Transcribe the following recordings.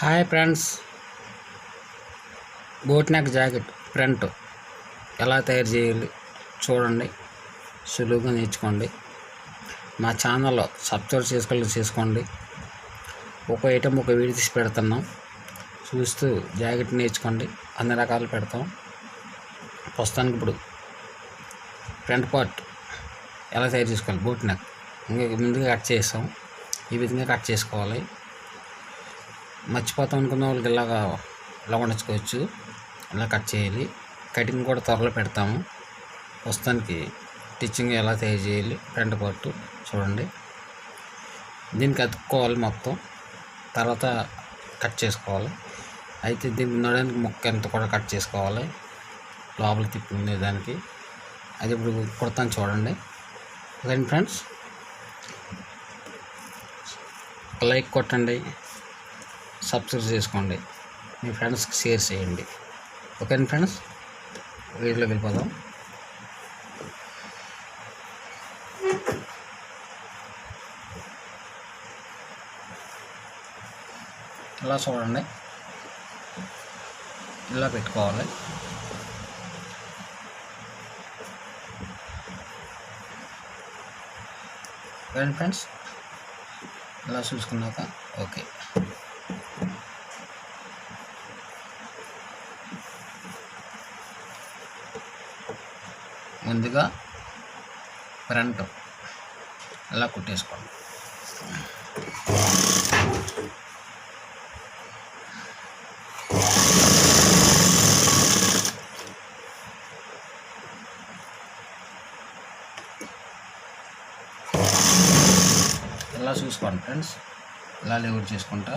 Hi friends. Boat neck jacket front ఎలా తయారు చేయాలి చూడండి. సులువుగా నేర్చుకోండి. మా ఛానల్లో సబ్స్క్రైబ్ చేసుకోవాలి చేసుకోండి. ఒక ఐటెం ఒక వీడియో తీసి పెడుతున్నాం. చూస్తూ జాకెట్ నేర్చుకోండి. అన్ని రకాలు పెడతాం. ప్రస్తుతానికి ఇప్పుడు ఫ్రంట్ పార్ట్ ఎలా తయారు చేసుకోవాలి? Boat neck. ఇంకా ముందుగా కట్ చేస్తాం. ఈ విధంగా కట్ చేసుకోవాలి. మర్చిపోతాం అనుకున్న వాళ్ళకి ఇలాగా ఇలా వండించుకోవచ్చు ఇలా కట్ చేయాలి కటింగ్ కూడా త్వరలో పెడతాము. ప్రస్తుతానికి స్టిచ్చింగ్ ఎలా తయారు చేయాలి ఫ్రంట్ పార్ట్ చూడండి. దీనికి అతుక్కోవాలి మొత్తం తర్వాత కట్ చేసుకోవాలి. అయితే దీనికి నడడానికి ముక్క ఎంత కూడా కట్ చేసుకోవాలి లోపల తిప్పి దానికి అది ఇప్పుడు కుడతాను చూడండి. ఓకే ఫ్రెండ్స్ లైక్ కొట్టండి. సబ్స్క్రైబ్ చేసుకోండి. మీ ఫ్రెండ్స్కి షేర్ చేయండి. Okay friends? వీడియోలోకి వెళ్ళిపోదాం. ఇలా చూడండి. ఇలా పెట్టుకోవాలి. ఫ్రెండ్స్? ఇలా చూసుకున్నాక ఓకే. ముందుగా ఫ్రంట్ అలా కుట్టేసుకోండి ఇలా చూసుకోండి ఫ్రెండ్స్? ఇలా లేవర్ చేసుకుంటా?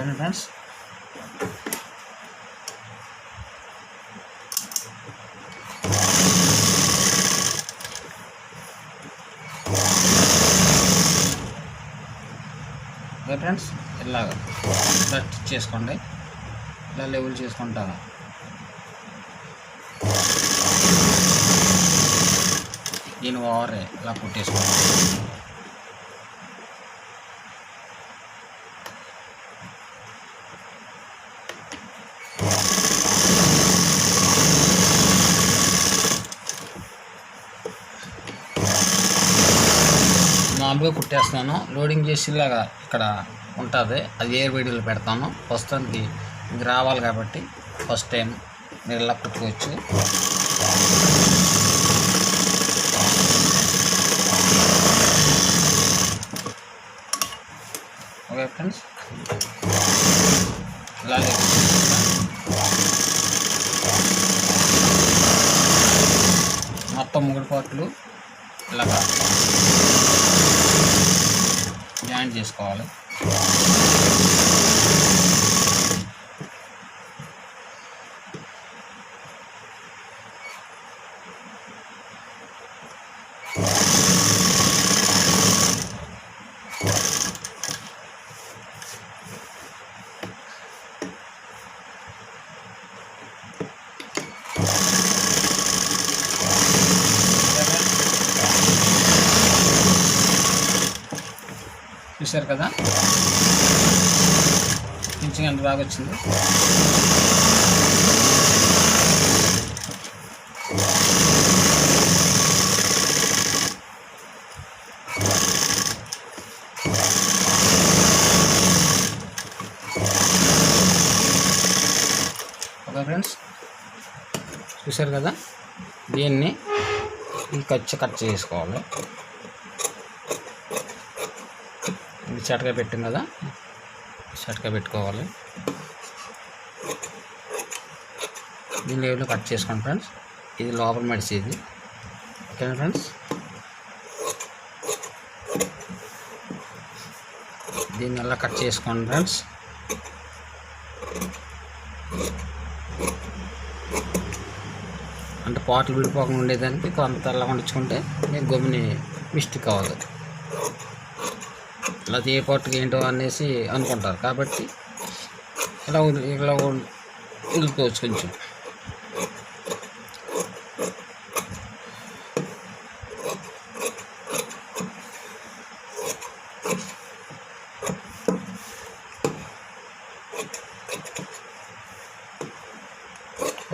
ఓకేనా ఫ్రెండ్స్ ఓకే ఫ్రెండ్స్ ఇలాగ. ఇలా స్టిచ్ చేసుకోండి. ఇలా లెవెల్ చేసుకుంటా. దీని ఓవర్ ఇలా కుట్టేసుకోండి. మామూలుగా కుట్టేస్తున్నాను. లోడింగ్ చేసేలాగా ఇక్కడ ఉంటుంది. అది ఏ వీడియోలో పెడతాను. ప్రస్తుతానికి ఇది రావాలి కాబట్టి ఫస్ట్ టైం మీరు ఇలా కుట్టుకోవచ్చు. ఓకే ఫ్రెండ్స్ ఇలా మొత్తం మూడు పాటలు ఇలాగా. జాయిన్ చేసుకోవాలి. చూశారు కదా? కొంచెం ఎంత బాగా వచ్చింది? ఓకే ఫ్రెండ్స్ చూశారు కదా? దీన్ని ఈ ఖర్చు కట్ చేసుకోవాలి. ఇది చటకా పెట్టాం కదా? చటకా పెట్టుకోవాలి. దీన్ని లేవులో కట్ చేసుకోండి ఫ్రెండ్స్. ఇది లోపల మడిచేది. ఇది ఓకేనా ఫ్రెండ్స్? దీన్ని అలా కట్ చేసుకోండి ఫ్రెండ్స్. అంటే పాటలు విడిపోకుండా ఉండేదానికి కొంత అలా వండించుకుంటే నేను గమ్ముని మిస్టేక్ అవ్వదు ఇలా ఏ పార్టీకి ఏంటో అనేసి అనుకుంటారు. కాబట్టి ఇలా ఇలా ఉడుకోవచ్చు కొంచెం.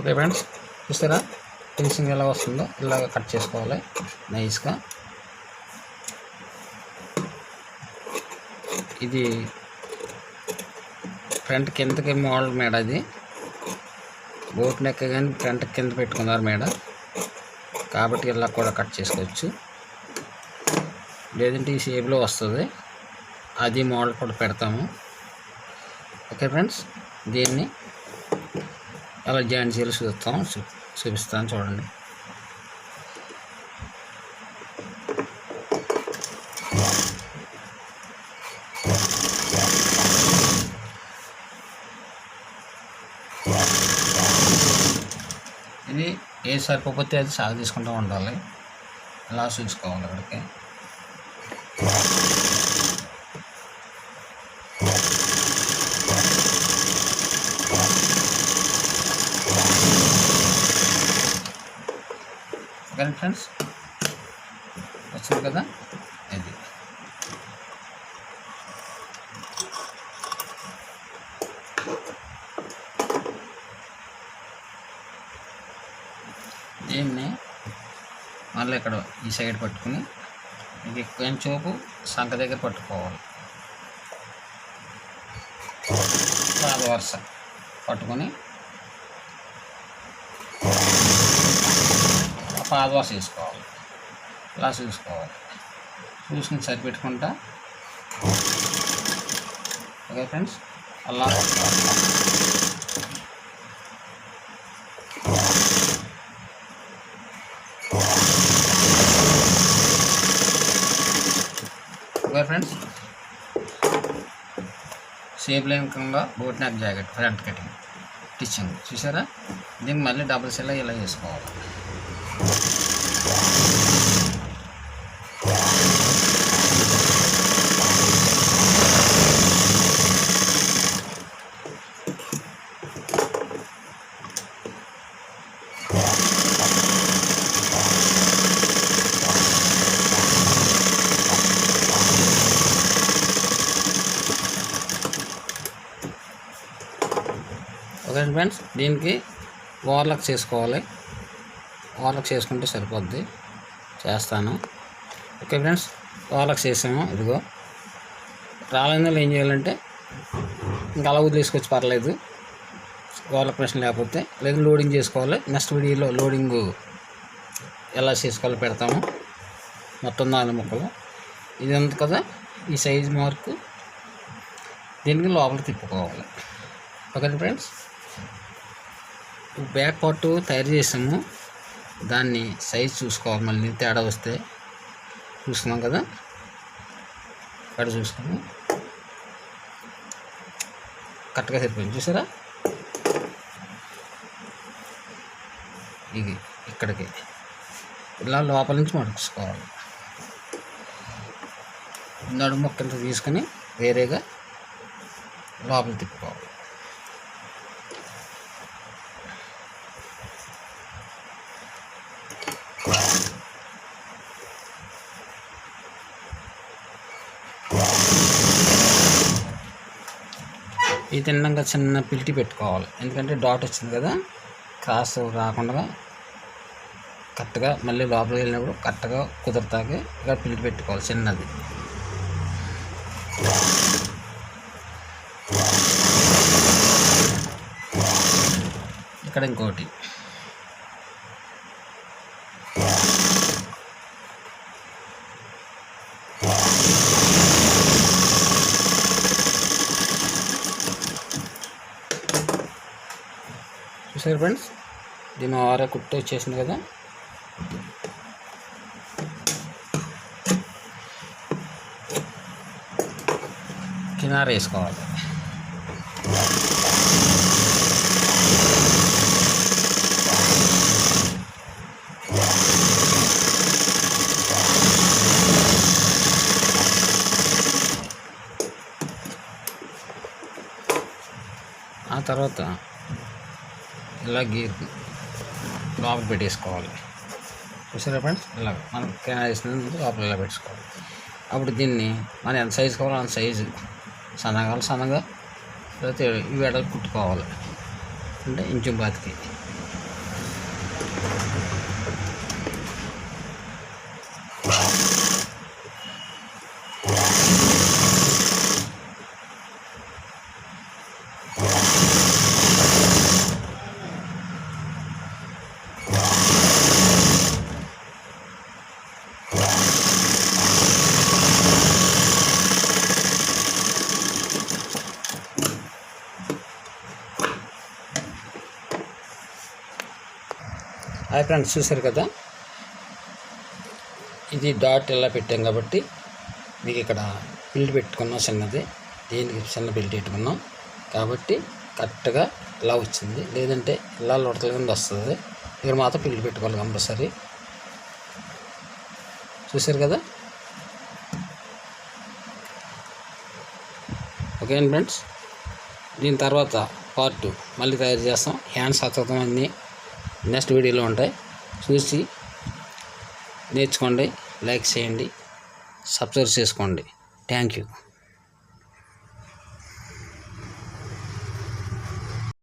ఓకే ఫ్రెండ్స్ చూస్తారా? ఫినిషింగ్ ఎలా వస్తుందో ఇలాగ కట్ చేసుకోవాలి. నైస్గా. ఇది ఫ్రంట్ కిందకి మోడల్ మేడ ఇది. బోట్ నెక్క కానీ ఫ్రంట్ కింద పెట్టుకున్నారు మేడ. కాబట్టి ఇలా కూడా కట్ చేసుకోవచ్చు. లేదంటే ఈ షేప్లో వస్తుంది. అది మోడల్ కూడా పెడతాము. ఓకే ఫ్రెండ్స్ దీన్ని అలా జాయింట్ చేయాలి చూస్తాం చూ- చూపిస్తాను చూడండి. ఇది ఏ సరిపోతే అది సాగు తీసుకుంటూ ఉండాలి. అలా చూసుకోవాలి అక్కడికి. ఓకే ఫ్రెండ్స్ వచ్చింది కదా ఇది దీన్ని మళ్ళీ ఇక్కడ ఈ సైడ్ పట్టుకుని ఇది ఎక్కువ చూపు సంక దగ్గర పట్టుకోవాలి. పాద వరుస పట్టుకొని ఆ పాద వరుస వేసుకోవాలి. ఇలా చూసుకోవాలి. చూసుకుని సరిపెట్టుకుంటా. ఓకే ఫ్రెండ్స్ అలా ఓకే ఫ్రెండ్స్. షేప్ లైన్ కింద boat neck jacket front cutting stitching. చూసారా? దీన్ని మళ్ళీ డబుల్ సెల్ ఇలా వేసుకోవాలి ఫ్రెండ్స్ దీనికి ఓవర్లాక్ చేసుకోవాలి. ఓవర్లాక్ చేసుకుంటే సరిపోద్ది. చేస్తాను. ఓకే ఫ్రెండ్స్ ఓవర్లాక్ చేసాము. ఇదిగో. రాలేందులో ఏం చేయాలంటే ఇంకా అలా తీసుకొచ్చి పర్లేదు. ఓవర్లాక్ ప్రశ్న లేకపోతే లేదు లోడింగ్ చేసుకోవాలి. నెక్స్ట్ వీడియోలో లోడింగ్ ఎలా చేసుకోవాలో పెడతాము. మొత్తం నాలుగు ముక్కలు. ఇది ఉంది కదా? ఈ సైజ్ మార్కు. దీనికి లోపల తిప్పుకోవాలి. Okay friends? బ్యాక్ పార్ట్ తయారు చేసాము. దాన్ని సైజ్ చూసుకోవాలి. మళ్ళీ తేడా వస్తే చూసుకున్నాం కదా? ఇక్కడ చూసుకుని కరెక్ట్గా సరిపోయింది. చూసారా? ఇది ఇక్కడికి. ఇలా లోపల నుంచి మడుచుకోవాలి నడుము మొక్క తీసుకొని వేరేగా లోపల తిప్పుకోవాలి. ఇది తిన్నాక చిన్న పిల్టి పెట్టుకోవాలి. ఎందుకంటే డాట్ వచ్చింది కదా క్రాస్ రాకుండా కరెక్ట్గా మళ్ళీ లోపలికి వెళ్ళినప్పుడు కరెక్ట్గా కుదురుతాకి ఇక్కడ పిల్టి పెట్టుకోవాలి చిన్నది. ఇక్కడ ఇంకోటి. చూసారు ఫ్రెండ్స్ దీని ఆరే కుట్టు వచ్చేసింది కదా. కినార వేసుకోవాలి. ఆ తర్వాత ఇలా గీర్ లోపల పెట్టేసుకోవాలి. చూసారా ఫ్రెండ్స్? ఇలా మనం కెనాల్ వేసినందుకు లోపల ఇలా పెట్టుకోవాలి. అప్పుడు దీన్ని మనం ఎంత సైజు కావాలో అంత సైజు సన్నగా సన్నగా లేకపోతే ఈ వెడలు కుట్టుకోవాలి. అంటే ఇంచు బాతికి ఫ్రెండ్స్ చూసారు కదా? ఇది డాట్ ఇలా పెట్టాం కాబట్టి మీకు ఇక్కడ బిల్డ్ పెట్టుకున్నాం చిన్నది దీనికి చిన్న బిల్డ్ పెట్టుకున్నాం. కాబట్టి కరెక్ట్గా ఇలా వచ్చింది. లేదంటే ఇలా ఉడతల కింద వస్తుంది. ఇక్కడ మాత్రం బిల్డ్ పెట్టుకోవాలి కంపల్సరీ. చూసారు కదా? ఓకే ఫ్రెండ్స్ దీని తర్వాత పార్ట్ మళ్ళీ తయారు చేస్తాం. హ్యాండ్స్ అతకం అన్నీ నెక్స్ట్ వీడియోలో ఉంటాయి. చూసి నేర్చుకోండి లైక్ చేయండి సబ్స్క్రైబ్ చేసుకోండి. Thank you.